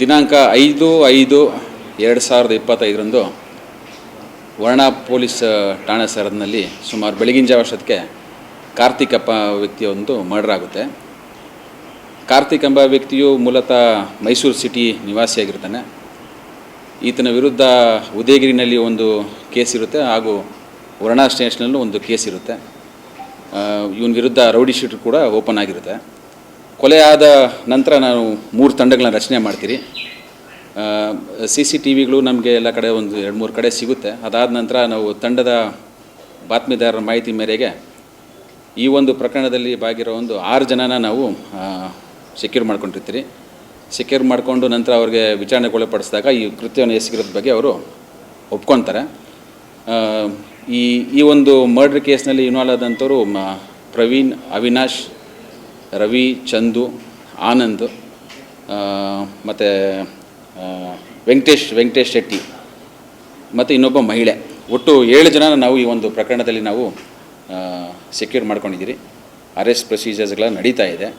ದಿನಾಂಕ ಐದು ಐದು ಎರಡು ಸಾವಿರದ ಇಪ್ಪತ್ತೈದರಂದು ವರ್ಣ ಪೊಲೀಸ್ ಠಾಣೆ ಸರದಿನಲ್ಲಿ ಸುಮಾರು ಬೆಳಗಿನ ಜಾವ ಕಾರ್ತಿಕ್ ಎಂಬ ವ್ಯಕ್ತಿಯೊಂದು ಮರ್ಡರ್ ಆಗುತ್ತೆ. ಕಾರ್ತಿಕ್ ಎಂಬ ವ್ಯಕ್ತಿಯು ಮೂಲತಃ ಮೈಸೂರು ಸಿಟಿ ನಿವಾಸಿಯಾಗಿರ್ತಾನೆ. ಈತನ ವಿರುದ್ಧ ಉದಯಗಿರಿನಲ್ಲಿ ಒಂದು ಕೇಸ್ ಇರುತ್ತೆ ಹಾಗೂ ವರ್ಣ ಸ್ಟೇಷನಲ್ಲೂ ಒಂದು ಕೇಸ್ ಇರುತ್ತೆ. ಇವನ ವಿರುದ್ಧ ರೌಡಿ ಶೀಟ್ ಕೂಡ ಓಪನ್ ಆಗಿರುತ್ತೆ. ಕೊಲೆ ಆದ ನಂತರ ನಾವು ಮೂರು ತಂಡಗಳನ್ನ ರಚನೆ ಮಾಡ್ತೀರಿ. ಸಿ ಸಿ ಟಿ ವಿಗಳು ನಮಗೆ ಎಲ್ಲ ಕಡೆ ಒಂದು ಎರಡು ಮೂರು ಕಡೆ ಸಿಗುತ್ತೆ. ಅದಾದ ನಂತರ ನಾವು ತಂಡದ ಬಾತ್ಮಿದಾರರ ಮಾಹಿತಿ ಮೇರೆಗೆ ಈ ಒಂದು ಪ್ರಕರಣದಲ್ಲಿ ಭಾಗಿರೋ ಒಂದು ಆರು ಜನನ ನಾವು ಸೆಕ್ಯೂರ್ ಮಾಡ್ಕೊಂಡಿರ್ತೀರಿ. ಸೆಕ್ಯೂರ್ ಮಾಡಿಕೊಂಡು ನಂತರ ಅವ್ರಿಗೆ ವಿಚಾರಣೆಗೊಳಪಡಿಸಿದಾಗ ಈ ಕೃತ್ಯವನ್ನು ಎಸಗಿರೋದ್ರ ಬಗ್ಗೆ ಅವರು ಒಪ್ಕೊತಾರೆ. ಈ ಈ ಒಂದು ಮರ್ಡ್ರ್ ಕೇಸ್ನಲ್ಲಿ ಇನ್ವಾಲ್ವ್ ಆದಂಥವರು ಪ್ರವೀಣ್, ಅವಿನಾಶ್ ರವಿ, ಚಂದು, ಆನಂದ್ ಮತ್ತು ವೆಂಕಟೇಶ್ ವೆಂಕಟೇಶ್ ಶೆಟ್ಟಿ ಮತ್ತು ಇನ್ನೊಬ್ಬ ಮಹಿಳೆ. ಒಟ್ಟು ಏಳು ಜನ ನಾವು ಈ ಒಂದು ಪ್ರಕರಣದಲ್ಲಿ ನಾವು ಸೆಕ್ಯೂರ್ ಮಾಡ್ಕೊಂಡಿದ್ದೀರಿ. ಅರೆಸ್ಟ್ ಪ್ರೊಸೀಜರ್ಸ್ಗಳ ನಡೀತಾ ಇದೆ.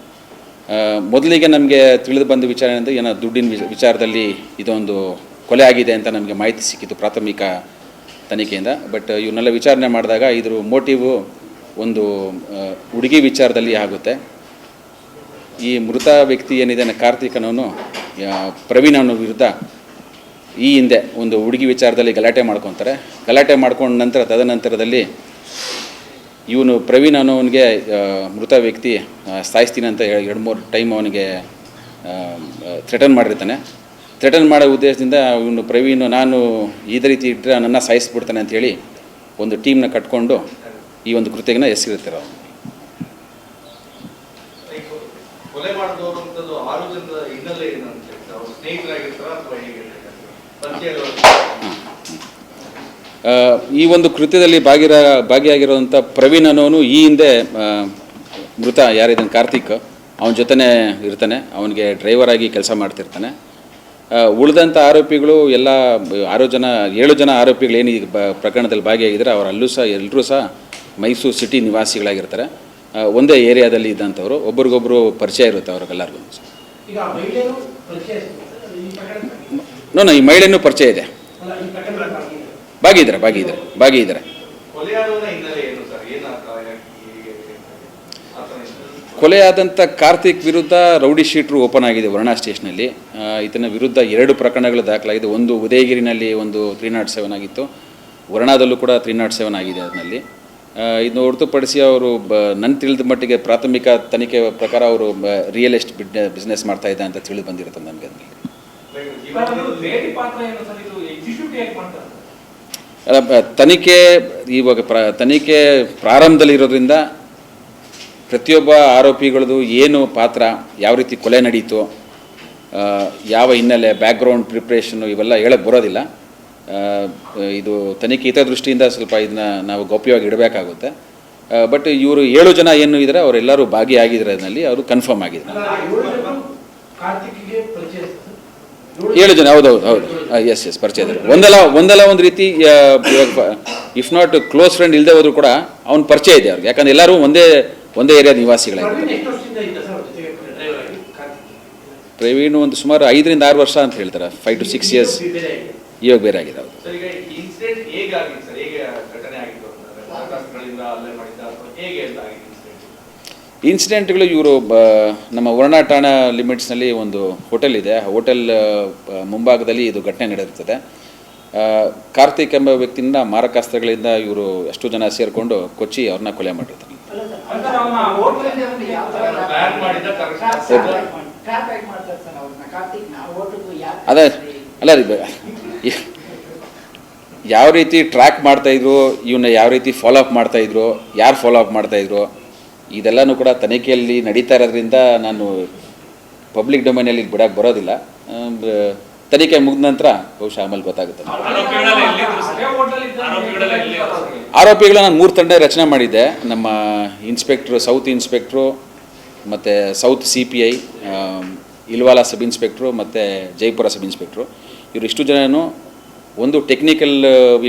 ಮೊದಲಿಗೆ ನಮಗೆ ತಿಳಿದು ಬಂದ ವಿಚಾರ ಏನಂದರೆ, ಏನೋ ದುಡ್ಡಿನ ವಿಚ- ವಿಚಾರದಲ್ಲಿ ಇದೊಂದು ಕೊಲೆ ಆಗಿದೆ ಅಂತ ನಮಗೆ ಮಾಹಿತಿ ಸಿಕ್ಕಿತ್ತು ಪ್ರಾಥಮಿಕ ತನಿಖೆಯಿಂದ. ಬಟ್ ಇವನ್ನೆಲ್ಲ ವಿಚಾರಣೆ ಮಾಡಿದಾಗ ಇದ್ರ ಮೋಟಿವು ಒಂದು ಹುಡುಗಿ ವಿಚಾರದಲ್ಲಿ ಆಗುತ್ತೆ. ಈ ಮೃತ ವ್ಯಕ್ತಿ ಏನಿದ್ದಾನೆ ಕಾರ್ತಿಕನವನು ಪ್ರವೀಣ್ ವಿರುದ್ಧ ಈ ಹಿಂದೆ ಒಂದು ಹುಡುಗಿ ವಿಚಾರದಲ್ಲಿ ಗಲಾಟೆ ಮಾಡ್ಕೊತಾರೆ. ಗಲಾಟೆ ಮಾಡ್ಕೊಂಡ ನಂತರ, ತದನಂತರದಲ್ಲಿ ಇವನು ಪ್ರವೀಣ್ ಅನ್ನೋವನಿಗೆ ಮೃತ ವ್ಯಕ್ತಿ ಸಾಯಿಸ್ತೀನಿ ಅಂತ ಎರಡು ಮೂರು ಟೈಮ್ ಅವನಿಗೆ ಥ್ರೆಟನ್ ಮಾಡಿರ್ತಾನೆ. ಥ್ರೆಟನ್ ಮಾಡೋ ಉದ್ದೇಶದಿಂದ ಇವನು ಪ್ರವೀಣ್, ನಾನು ಇದೇ ರೀತಿ ಇಟ್ಟರೆ ನನ್ನ ಸಾಯಿಸ್ಬಿಡ್ತಾನೆ ಅಂತ ಹೇಳಿ ಒಂದು ಟೀಮ್ನ ಕಟ್ಕೊಂಡು ಈ ಒಂದು ಕೃತ್ಯನ ಎಸಗಿರ್ತಾರೆ ಅವನು ಕೊಲೆ ಮಾಡಿದವರು ಅಂತದ್ದು ಆರು ಹಿನ್ನೆಲೆ ಏನಂತ ಅವ್ರು ಸ್ನೇಹಿತರಾಗಿರ್ತಾರ ಅಥವಾ ಹೇಗೆ ಈ ಒಂದು ಕೃತ್ಯದಲ್ಲಿ ಭಾಗಿರ ಭಾಗಿಯಾಗಿರುವಂಥ ಪ್ರವೀಣ್ ಅನ್ನೋನು ಈ ಹಿಂದೆ ಮೃತ ಯಾರಿದ್ದಾನೆ ಕಾರ್ತಿಕ್, ಅವನ ಜೊತೆನೇ ಇರ್ತಾನೆ, ಅವನಿಗೆ ಡ್ರೈವರ್ ಆಗಿ ಕೆಲಸ ಮಾಡ್ತಿರ್ತಾನೆ. ಉಳಿದಂಥ ಆರೋಪಿಗಳು ಎಲ್ಲ, ಆರು ಜನ, ಏಳು ಜನ ಆರೋಪಿಗಳು ಏನು ಈ ಪ್ರಕರಣದಲ್ಲಿ ಭಾಗಿಯಾಗಿದ್ದಾರೆ, ಅವರಲ್ಲೂ ಸಹ ಎಲ್ಲರೂ ಸಹ ಮೈಸೂರು ಸಿಟಿ ನಿವಾಸಿಗಳಾಗಿರ್ತಾರೆ. ಒಂದೇ ಏರಿಯಾದಲ್ಲಿ ಇದ್ದಂಥವ್ರು ಒಬ್ರಿಗೊಬ್ರು ಪರಿಚಯ ಇರುತ್ತೆ ಅವ್ರಿಗೆಲ್ಲರಿಗೂ. ಈಗ ಮಹಿಳೆಯರು ಪರಿಚಯ ಈ ಪ್ರಕರಣ ನೋ ನೋ, ಈ ಮಹಿಳೆನೂ ಪರಿಚಯ ಇದೆ. ಅಲ್ಲ ಈ ಪ್ರಕರಣ ಭಾಗಿದ್ದಾರೆ ಭಾಗಿದ್ದಾರೆ ಭಾಗಿದ್ದಾರೆ ಕೊಲೆಯಾದವನ ಹಿನ್ನೆಲೆ ಏನು ಸರ್? ಏನು ಆತ ಆತನ ಹಿನ್ನೆಲೆ? ಕೊಲೆಯಾದಂಥ ಕಾರ್ತಿಕ್ ವಿರುದ್ಧ ರೌಡಿ ಶೀಟ್ರು ಓಪನ್ ಆಗಿದೆ ವರ್ಣಾ ಸ್ಟೇಷನಲ್ಲಿ. ಈತನ ವಿರುದ್ಧ ಎರಡು ಪ್ರಕರಣಗಳು ದಾಖಲಾಗಿದೆ. ಒಂದು ಉದಯಗಿರಿನಲ್ಲಿ ಒಂದು ತ್ರೀ ನಾಟ್ ಸೆವೆನ್ ಆಗಿತ್ತು. ವರ್ಣಾದಲ್ಲೂ ಕೂಡ ತ್ರೀ ನಾಟ್ ಸೆವೆನ್ ಆಗಿದೆ ಅದರಲ್ಲಿ. ಇದನ್ನು ಹೊರತುಪಡಿಸಿ ಅವರು ಬ ನನ್ನ ತಿಳಿದ ಮಟ್ಟಿಗೆ ಪ್ರಾಥಮಿಕ ತನಿಖೆ ಪ್ರಕಾರ ಅವರು ರಿಯಲ್ ಎಸ್ಟೇಟ್ ಬಿಸ್ನೆಸ್ ಮಾಡ್ತಾ ಇದ್ದ ಅಂತ ತಿಳಿದು ಬಂದಿರುತ್ತೆ ನನಗೆ ಅಲ್ಲ, ತನಿಖೆ ಇವಾಗ ಪ್ರ ತನಿಖೆ ಪ್ರಾರಂಭದಲ್ಲಿರೋದ್ರಿಂದ ಪ್ರತಿಯೊಬ್ಬ ಆರೋಪಿಗಳದು ಏನು ಪಾತ್ರ ಯಾವ ರೀತಿ ಕೊಲೆ ನಡೀತು ಯಾವ ಹಿನ್ನೆಲೆ ಬ್ಯಾಕ್ಗ್ರೌಂಡ್ ಪ್ರಿಪ್ರೇಷನ್ನು ಇವೆಲ್ಲ ಹೇಳಕ್ಕೆ ಬರೋದಿಲ್ಲ. ಇದು ತನಿಖೆ ಹಿತದೃಷ್ಟಿಯಿಂದ ಸ್ವಲ್ಪ ಇದನ್ನ ನಾವು ಗೌಪ್ಯವಾಗಿ ಇಡಬೇಕಾಗುತ್ತೆ. ಬಟ್ ಇವರು ಏಳು ಜನ ಏನು ಇದ್ದಾರೆ ಅವರೆಲ್ಲರೂ ಭಾಗಿಯಾಗಿದ್ದಾರೆ ಅದರಲ್ಲಿ ಅವರು ಕನ್ಫರ್ಮ್ ಆಗಿದೆ ಏಳು ಜನ ಹೌದು ಹೌದು. ಹೌದು ಎಸ್ ಎಸ್ ಪರಿಚಯ ಇದ್ದಾರೆ. ಒಂದಲ್ಲ ಒಂದಲ್ಲ ಒಂದು ರೀತಿ ಇಫ್ ನಾಟ್ ಕ್ಲೋಸ್ ಫ್ರೆಂಡ್ ಇಲ್ಲದೆ ಹೋದ್ರು ಕೂಡ ಅವ್ನ ಪರಿಚಯ ಇದೆ ಅವ್ರಿಗೆ. ಯಾಕಂದ್ರೆ ಎಲ್ಲರೂ ಒಂದೇ ಒಂದೇ ಏರಿಯಾದ ನಿವಾಸಿಗಳಾಗಿದ್ದಾರೆ. ಪ್ರವೀಣ್ ಒಂದು ಸುಮಾರು ಐದರಿಂದ ಆರು ವರ್ಷ ಅಂತ ಹೇಳ್ತಾರೆ ಫೈವ್ ಟು ಸಿಕ್ಸ್ ಇಯರ್ಸ್. ಇವಾಗ ಬೇರೆ ಆಗಿದೆ ಹೌದು. ಸರ್ ಈಗ ಇನ್ಸಿಡೆಂಟ್ ಹೇಗೆ ಆಗಿತ್ತು ಸರ್ ಹೇಗೆ ಘಟನೆ ಆಗಿತ್ತು ಅಂತಂದ್ರೆ ಮಾರಕಾಸ್ತ್ರಗಳಿಂದ ಹಲ್ಲೆ ಮಾಡಿದ್ದ ಅಥವಾ ಹೇಗೆ ಆಗಿದೆ ಇನ್ಸಿಡೆಂಟ್ ಇನ್ಸಿಡೆಂಟ್ಗಳು ಇವರು ನಮ್ಮ ವರ್ಣ ಠಾಣಾ ಲಿಮಿಟ್ಸ್ನಲ್ಲಿ ಒಂದು ಹೋಟೆಲ್ ಇದೆ. ಆ ಹೋಟೆಲ್ ಮುಂಭಾಗದಲ್ಲಿ ಇದು ಘಟನೆ ನಡೆದಿರ್ತದೆ. ಆ, ಕಾರ್ತಿಕ್ ಎಂಬ ವ್ಯಕ್ತಿಯಿಂದ ಮಾರಕಾಸ್ತ್ರಗಳಿಂದ ಇವರು ಎಷ್ಟು ಜನ ಸೇರಿಕೊಂಡು ಕೊಚ್ಚಿ ಅವ್ರನ್ನ ಕೊಲೆ ಮಾಡಿರ್ತಾರೆ ಅದೇ ಅಲ್ಲ ರೀ ಬ- ಯಾವ ರೀತಿ ಟ್ರ್ಯಾಕ್ ಮಾಡ್ತಾಯಿದ್ರು ಇವನ್ನ ಯಾವ ರೀತಿ ಫಾಲೋ ಅಪ್ ಮಾಡ್ತಾಯಿದ್ರು ಯಾರು ಫಾಲೋ ಅಪ್ ಮಾಡ್ತಾಯಿದ್ರು ಇದೆಲ್ಲನೂ ಕೂಡ ತನಿಖೆಯಲ್ಲಿ ನಡೀತಾ ಇರೋದ್ರಿಂದ ನಾನು ಪಬ್ಲಿಕ್ ಡೊಮೈನಲ್ಲಿ ಬಿಡಕ್ಕೆ ಬರೋದಿಲ್ಲ. ತನಿಖೆ ಮುಗಿದ ನಂತರ ಬಹುಶಃ ಆಮೇಲೆ ಗೊತ್ತಾಗುತ್ತೆ. ಆರೋಪಿಗಳ ನಾನು ಮೂರು ತಂಡ ರಚನೆ ಮಾಡಿದ್ದೆ. ನಮ್ಮ ಇನ್ಸ್ಪೆಕ್ಟ್ರು ಸೌತ್ ಇನ್ಸ್ಪೆಕ್ಟ್ರು ಮತ್ತು ಸೌತ್ ಸಿ ಪಿ ಐ ಇಲ್ವಾಲ ಸಬ್ ಇನ್ಸ್ಪೆಕ್ಟ್ರು ಮತ್ತು ಜೈಪುರ ಸಬ್ ಇನ್ಸ್ಪೆಕ್ಟ್ರು ಇವರು ಇಷ್ಟು ಜನನು ಒಂದು ಟೆಕ್ನಿಕಲ್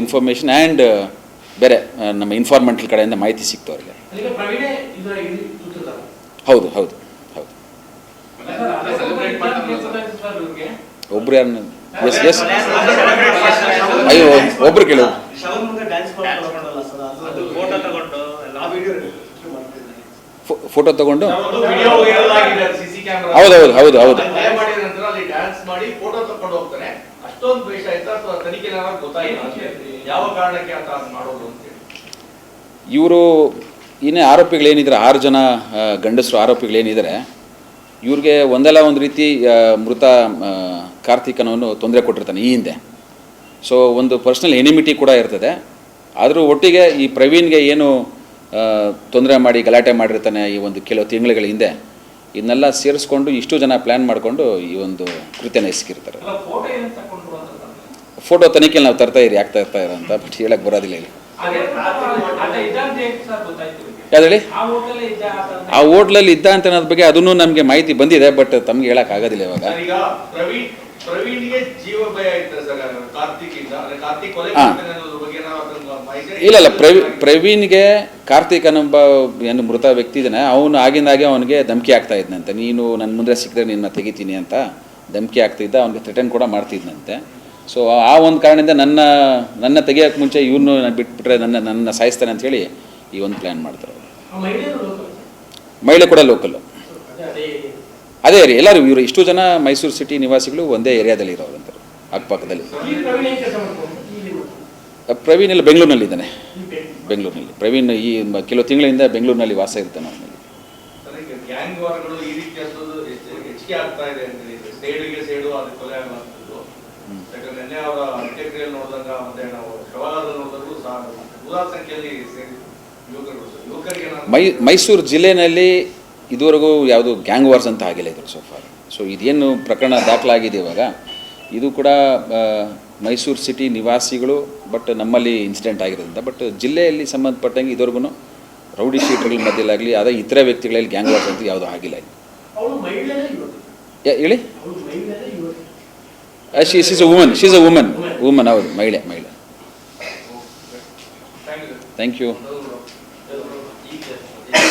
ಇನ್ಫಾರ್ಮೇಷನ್ ಆ್ಯಂಡ್ ಬೇರೆ ನಮ್ಮ ಇನ್ಫಾರ್ಮೆಂಟಲ್ ಕಡೆಯಿಂದ ಮಾಹಿತಿ ಸಿಕ್ತು ಅವರಿಗೆ ಹೌದು ಹೌದು ಹೌದು. ಒಬ್ರು ಯಾರು ಎಸ್ ಎಸ್ ಅಯ್ಯೋ ಒಬ್ರು ಕೇಳು. ಫೋಟೋ ತಗೊಂಡು. ಹೌದೌದು ವಿಡಿಯೋ ಫೋಟೋ ತಗೊಂಡು? ವಿಡಿಯೋ ವೈರಲ್ ಆಗಿದೆ ಸಿಸಿ ಕ್ಯಾಮೆರಾ ಹೌದು, ಹೌದು, ಹೌದು, ಹೌದು. ಅಷ್ಟೊಂದು ದ್ವೇಷ ಆಯ್ತಾ ಅಥವಾ ತನಿಖೆ ಗೊತ್ತಾಯ್ತು ಯಾವ ಕಾರಣಕ್ಕೆ ಅಂತ ಮಾಡೋದು ಅಂತ ಹೇಳಿ. ಇವರು ಇನ್ನೇ ಆರೋಪಿಗಳೇನಿದ್ದಾರೆ ಆರು ಜನ ಗಂಡಸರು ಆರೋಪಿಗಳೇನಿದ್ದಾರೆ ಇವ್ರಿಗೆ ಒಂದಲ್ಲ ಒಂದು ರೀತಿ ಮೃತ ಆ, ಕಾರ್ತಿಕನವನು ತೊಂದರೆ ಕೊಟ್ಟಿರ್ತಾನೆ ಈ ಹಿಂದೆ. ಸೊ ಒಂದು ಪರ್ಸ್ನಲ್ ಎನಿಮಿಟಿ ಕೂಡ ಇರ್ತದೆ. ಆದರೂ ಒಟ್ಟಿಗೆ ಈ ಪ್ರವೀಣ್ಗೆ ಏನು ತೊಂದರೆ ಮಾಡಿ ಗಲಾಟೆ ಮಾಡಿರ್ತಾನೆ ಈ ಒಂದು ಕೆಲವು ತಿಂಗಳುಗಳ ಹಿಂದೆ ಇದನ್ನೆಲ್ಲ ಸೇರಿಸ್ಕೊಂಡು ಇಷ್ಟು ಜನ ಪ್ಲ್ಯಾನ್ ಮಾಡಿಕೊಂಡು ಈ ಒಂದು ಕೃತ್ಯನ ಎಸಗಿರ್ತಾರೆ ಅಲ್ಲ ಫೋಟೋ ಏನು ತಗೊಂಡ್ರು ಅಂತ ತಂದ್ರೆ. ಫೋಟೋ ತನಿಖೆಯಲ್ಲಿ ನಾವು ತರ್ತಾ ಇರಿ ಆಗ್ತಾ ಇರ್ತಾ ಇರೋ ಅಂತ ಬಟ್ ಹೇಳಕ್ಕೆ ಬರೋದಿಲ್ಲ ಇಲ್ಲಿ. ಅದೇ ಆತ ಇದ್ದ ಅಂತ ಹೇಗೆ ಸರ್ ಗೊತ್ತಾಯ್ತು ಇವ್ರಿಗೆ? ಯಾವ್ದು ಹೇಳಿ ಆ ಹೋಟೆಲ್ ಇದ್ದ ಅಂತ ಆ ಹೋಟ್ಲಲ್ಲಿ ಇದ್ದ ಅಂತ ಅನ್ನೋದ್ರ ಬಗ್ಗೆ ಅದನ್ನು ನಮಗೆ ಮಾಹಿತಿ ಬಂದಿದೆ ಬಟ್ ತಮ್ಗೆ ಹೇಳಕ್ ಆಗೋದಿಲ್ಲ ಇವಾಗ. ಇಲ್ಲ ಇಲ್ಲ ಪ್ರವೀ ಪ್ರವೀಣ್ಗೆ ಕಾರ್ತಿಕ್ ಅನ್ನೊಬ್ಬ ಏನು ಮೃತ ವ್ಯಕ್ತಿ ಇದ್ದಾನೆ. ಅವನು ಆಗಿಂದಾಗೆ ಅವನಿಗೆ ಧಮಕಿ ಆಗ್ತಾ ಇದ್ನಂತೆ. ನೀನು ನನ್ನ ಮುಂದೆ ಸಿಕ್ಕಿದ್ರೆ ನಿನ್ನ ತೆಗಿತೀನಿ ಅಂತ ಧಮಕಿ ಆಗ್ತಿದ್ದ ಅವನಿಗೆ ಥ್ರೆಟನ್ ಕೂಡ ಮಾಡ್ತಿದ್ನಂತೆ. ಸೊ ಆ ಒಂದು ಕಾರಣದಿಂದ ನನ್ನ ನನ್ನ ತೆಗಿಯೋಕೆ ಮುಂಚೆ ಇವನು ಬಿಟ್ಬಿಟ್ರೆ ನನ್ನ ನನ್ನ ಸಾಯಿಸ್ತಾನೆ ಅಂತ ಹೇಳಿ ಈ ಒಂದು ಪ್ಲ್ಯಾನ್ ಮಾಡ್ತಾರೆ. ಮಹಿಳೆ ಕೂಡ ಲೋಕಲ್ಲು ಅದೇ ರೀ ಎಲ್ಲರೂ ಇವರು ಇಷ್ಟು ಜನ ಮೈಸೂರು ಸಿಟಿ ನಿವಾಸಿಗಳು ಒಂದೇ ಏರಿಯಾದಲ್ಲಿ ಇರೋರಂತಾರೆ ಅಕ್ಕಪಕ್ಕದಲ್ಲಿ. ಪ್ರವೀಣ್ ಎಲ್ಲ ಬೆಂಗಳೂರಿನಲ್ಲಿ ಇದ್ದಾನೆ. ಬೆಂಗಳೂರಿನಲ್ಲಿ. ಪ್ರವೀಣ್ ಈ ಕೆಲವು ತಿಂಗಳಿಂದ ಬೆಂಗಳೂರಿನಲ್ಲಿ ವಾಸ ಇರ್ತಾನೆ ಅವನಲ್ಲಿ ಗ್ಯಾಂಗ್ ವಾರ್ಗಳು ಈ ರೀತಿ ಆಗ್ತಾ ಇದೆ ಯಾಕಂದ್ರೆ ನಿನ್ನೆ ಅವರ ಅಂತ್ಯಕ್ರಿಯೆಯಲ್ಲಿ ನೋಡಿದಾಗ ಮತ್ತೆ ನಾವು ಶವಾಲದಲ್ಲಿ ನೋಡಿದಾಗಲೂ ಸಹ ನೂರಾರು ಸಂಖ್ಯೆಯಲ್ಲಿ ಸೇರಿ ಯುವಕರು ಸರ್. ಯುವಕರಿಗೆ ಮೈ ಮೈಸೂರು ಜಿಲ್ಲೆಯಲ್ಲಿ ಇದುವರೆಗೂ ಯಾವುದು ಗ್ಯಾಂಗ್ ವಾರ್ಸ್ ಅಂತ ಆಗಿಲ್ಲ ಇದ್ರ ಸೋಫಾರ್ ಸೊ ಇದೇನು ಪ್ರಕರಣ ದಾಖಲಾಗಿದೆ ಇವಾಗ. ಇದು ಕೂಡ ಮೈಸೂರು ಸಿಟಿ ನಿವಾಸಿಗಳು ಬಟ್ ನಮ್ಮಲ್ಲಿ ಇನ್ಸಿಡೆಂಟ್ ಆಗಿರೋದ್ರಿಂದ. ಬಟ್ ಜಿಲ್ಲೆಯಲ್ಲಿ ಸಂಬಂಧಪಟ್ಟಂಗೆ ಇದುವರೆಗೂ ರೌಡಿ ಶೀಟರ್ಗಳ ಮಧ್ಯದಲ್ಲಾಗಲಿ ಅದೇ ಇತರ ವ್ಯಕ್ತಿಗಳಲ್ಲಿ ಗ್ಯಾಂಗ್ ವಾರ್ಸ್ ಅಂತ ಯಾವುದೂ ಆಗಿಲ್ಲ ಹೇಳಿ? ಅವಳು ಮಹಿಳೆನೇ ಇವತ್ತು she's is a woman she's a woman woman ಹೌದು ಮಹಿಳೆ ಮಹಿಳೆ ಥ್ಯಾಂಕ್ ಯು ಥ್ಯಾಂಕ್ ಯು